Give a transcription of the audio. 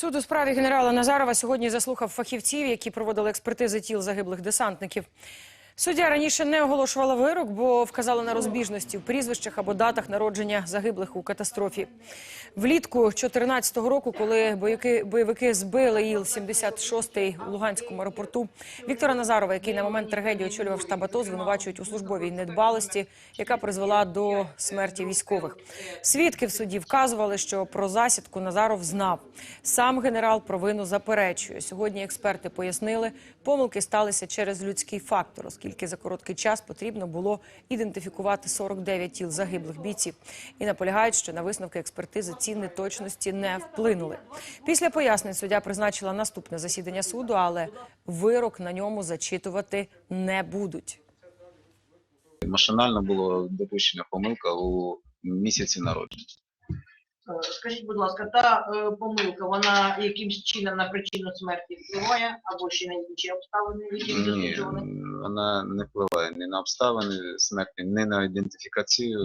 Суд у справі генерала Назарова сьогодні заслухав фахівців, які проводили експертизи тіл загиблих десантників. Суддя раніше не оголошувала вирок, бо вказала на розбіжності в прізвищах або датах народження загиблих у катастрофі. Влітку 2014 року, коли бойовики, бойовики збили Іл-76 у Луганському аеропорту, Віктора Назарова, який на момент трагедії очолював штаб АТО, звинувачують у службовій недбалості, яка призвела до смерті військових. Свідки в суді вказували, що про засідку Назаров знав. Сам генерал провину заперечує. Сьогодні експерти пояснили, помилки сталися через людський фактор, оскільки за короткий час потрібно було ідентифікувати 49 тіл загиблих бійців. І наполягають, що на висновки експертизи ці неточності не вплинули. Після пояснень суддя призначила наступне засідання суду, але вирок на ньому зачитувати не будуть. Машинально було допущена помилка у місяці народження. Е, Скажіть, будь ласка, та е, помилка, вона якимсь чином на причину смерті впливає або ще на інші обставини, які Ні, вона не впливає ні на обставини смерті, ні на ідентифікацію